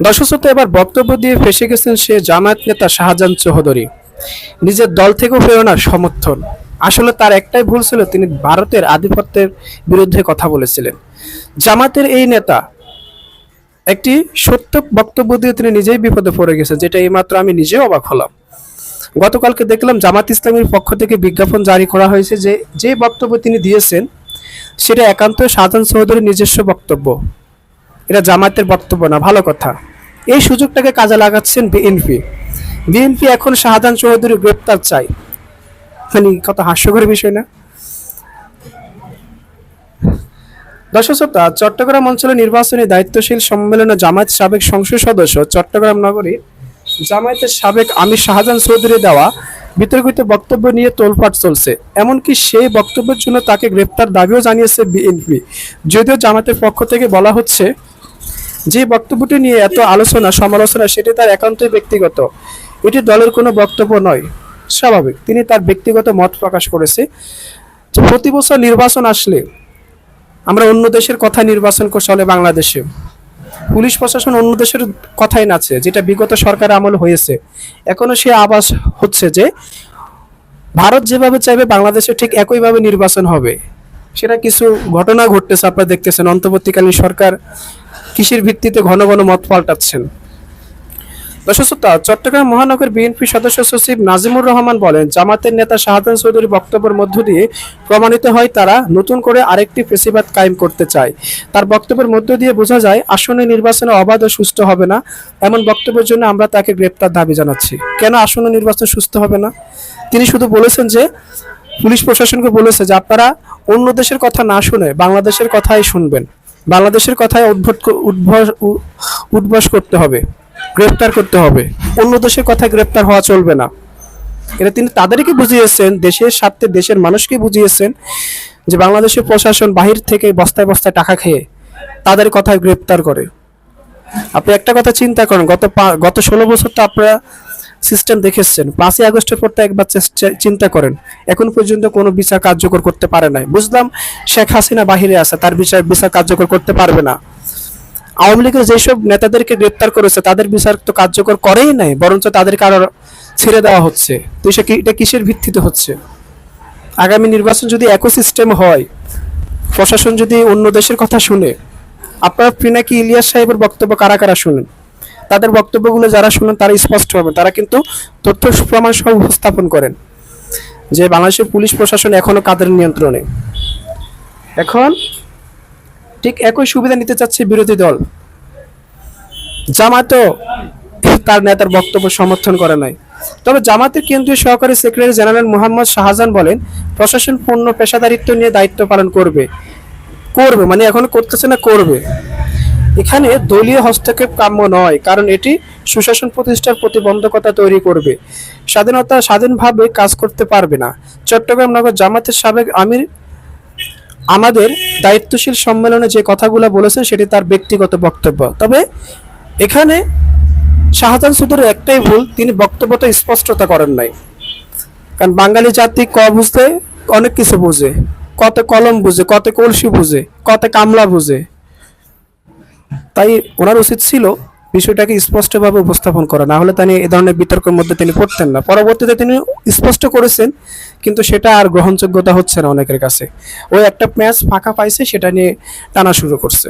দর্শক এবার বক্তব্য দিয়ে ফেসে গেছেন সে জামায়াত নেতা শাহজাহান চৌধুরী নিজের দল থেকেও না সমর্থন। আসলে তার একটাই ভুল ছিল, তিনি ভারতের আধিপত্যের বিরুদ্ধে কথা বলেছিলেন। জামাতের এই নেতা একটি সত্য বক্তব্য দিয়ে তিনি নিজেই বিপদে পড়ে গেছেন, যেটা এইমাত্র আমি নিজেও অবাক হলাম। গতকালকে দেখলাম জামাত ইসলামের পক্ষ থেকে বিজ্ঞাপন জারি করা হয়েছে যে যে বক্তব্য তিনি দিয়েছেন, সেটা একান্ত শাহজাহান চৌধুরীর নিজস্ব বক্তব্য। এটা জামাতের বক্তব্য না ভালো কথা। এই সুযোগটাকে কাজে লাগাচ্ছেন বিএনপি। বিএনপি এখন শাহজাহান চৌধুরী গ্রেপ্তার চাই মানে কত হাস্যকর বিষয় না? দর্শক শ্রোতা, চট্টগ্রাম অঞ্চলে নির্বাচনী দায়িত্বশীল সম্মেলনে জামায়াত সাবেক সংসদ সদস্য চট্টগ্রাম নগরী জামায়াতের সাবেক আমির শাহজাহান চৌধুরী দেওয়া বিতর্কিত বক্তব্য নিয়ে তোলপাট চলছে। এমনকি সেই বক্তব্যের জন্য তাকে গ্রেপ্তার দাবিও জানিয়েছে বিএনপি। যদিও জামায়াতের পক্ষ থেকে বলা হচ্ছে যে বক্তব্যটি নিয়ে এত আলোচনা, সমালোচনা, সেটি তার একান্তই ব্যক্তিগত। এটি দলের কোনো বক্তব্য নয়। স্বাভাবিক, তিনি তার ব্যক্তিগত মত প্রকাশ করেছে। যে প্রতি বছর নির্বাচন আসলে আমরা অন্য দেশের কথা নির্বাচন চলে বাংলাদেশে। পুলিশ প্রশাসন অন্য দেশের কথাই নাচে যেটা বিগত সরকার আমল হয়েছে। এখনও সে আবাস হচ্ছে যে ভারত যেভাবে চাইবে বাংলাদেশে ঠিক একইভাবে নির্বাচন হবে। সেটা কিছু ঘটনা ঘটতেছে, আপনারা দেখতেছেন। অন্তর্বর্তীকালীন সরকার কৃষির ভিত্তিতে ঘন ঘন মত পাল্টাচ্ছেন। দর্শক চট্টগ্রাম মহানগর বিএনপি সদস্য সচিব নাজিমুর রহমান বলেন, জামাতের নেতা শাহাদান চৌধুরী বক্তব্যের মধ্য দিয়ে প্রমাণিত হয় তারা নতুন করে আরেকটি ফেসিবাদ কায়েম করতে চায়। তার বক্তব্যের মধ্য দিয়ে বোঝা যায় আসন্ন নির্বাচনে অবাধ ও সুস্থ হবে না। এমন বক্তব্যের জন্য আমরা তাকে গ্রেপ্তার দাবি জানাচ্ছি। কেন আসন্ন নির্বাচন সুস্থ হবে না? তিনি শুধু বলেছেন যে, পুলিশ প্রশাসনকে বলেছে যে আপনারা অন্য দেশের কথা না শুনে বাংলাদেশের কথাই শুনবেন। বাংলাদেশের কথায় উদ্ভট উদ্ভস করতে হবে, গ্রেপ্তার করতে হবে। অন্য দেশের কথায় গ্রেপ্তার হওয়া চলবে না। এটা তিনি তাদেরকে বুঝিয়েছেন? দেশের স্বার্থে দেশের মানুষকে বুঝিয়েছেন যে বাংলাদেশের প্রশাসন বাহির থেকে বস্তায় বস্তায় টাকা খেয়ে তাদের কথায় গ্রেপ্তার করে। আপনি একটা কথা চিন্তা করেন, গত গত ষোলো বছর তো আপনারা সিস্টেম দেখেছেন। পাঁচই আগস্টের পর তো একবার চিন্তা করেন। এখন পর্যন্ত কোনো বিচার কার্যকর করতে পারে নাই। বুঝলাম শেখ হাসিনা বাহিরে আছে, তার বিচার বিচার কার্যকর করতে পারবে না। আওয়ামী লীগের যেসব নেতাদেরকে গ্রেপ্তার করেছে, তাদের বিচার তো কার্যকর করেই নাই, বরঞ্চ তাদেরকে আরও ছেড়ে দেওয়া হচ্ছে। তো এটা কিসের ভিত্তিতে হচ্ছে? আগামী নির্বাচন যদি একই সিস্টেম হয়, প্রশাসন যদি অন্য দেশের কথা শুনে, আপনারা পিনাকি ইলিয়াস সাহেবের বক্তব্য কারা কারা শুনেন? তাদের বক্তব্যগুলো যারা শুনেন তারা স্পষ্ট হবে তারা কিন্তু তথ্য প্রমাণ সহ উপস্থাপন করেন যে বাংলাদেশের পুলিশ প্রশাসন এখনও কাদের নিয়ন্ত্রণে। এখন ঠিক একই সুবিধা নিতে চাচ্ছে বিরোধী দল। জামাতও তার নেতার বক্তব্য সমর্থন করে নাই। তবে জামাতের কেন্দ্রীয় সহকারী সেক্রেটারি জেনারেল মোহাম্মদ শাহজাহান বলেন, প্রশাসন পূর্ণ পেশাদারিত্ব নিয়ে দায়িত্ব পালন করবে। করবে মানে এখনও করতেছে না, করবে। এখানে দলীয় হস্তক্ষেপ কাম্য নয়, কারণ এটি সুশাসন প্রতিষ্ঠার প্রতিবন্ধকতা তৈরি করবে। স্বাধীনতা স্বাধীনভাবে কাজ করতে পারবে না। চট্টগ্রাম নগর জামাতের সাবেক আমির আমাদের দায়িত্বশীল সম্মেলনে যে কথাগুলো বলেছেন, সেটি তার ব্যক্তিগত বক্তব্য। তবে এখানে শাহজাহান সুদুর একটাই ভুল, তিনি বক্তব্যটা স্পষ্টতা করেন নাই। কারণ বাঙালি জাতি ক বুঝতে অনেক কিছু বুঝে। কত কলম বুঝে, কত কলসি বুঝে, কত কামলা বুঝে। তাই ওনার উচিত ছিল বিষয়টাকে স্পষ্টভাবে উপস্থাপন করা। না হলে তিনি এ ধরনের বিতর্কের মধ্যে তিনি পড়তেন না। পরবর্তীতে তিনি স্পষ্ট করেছেন, কিন্তু সেটা আর গ্রহণযোগ্যতা হচ্ছে না অনেকের কাছে। ওই একটা ম্যাচ ফাঁকা পাইছে, সেটা নিয়ে টানা শুরু করছে।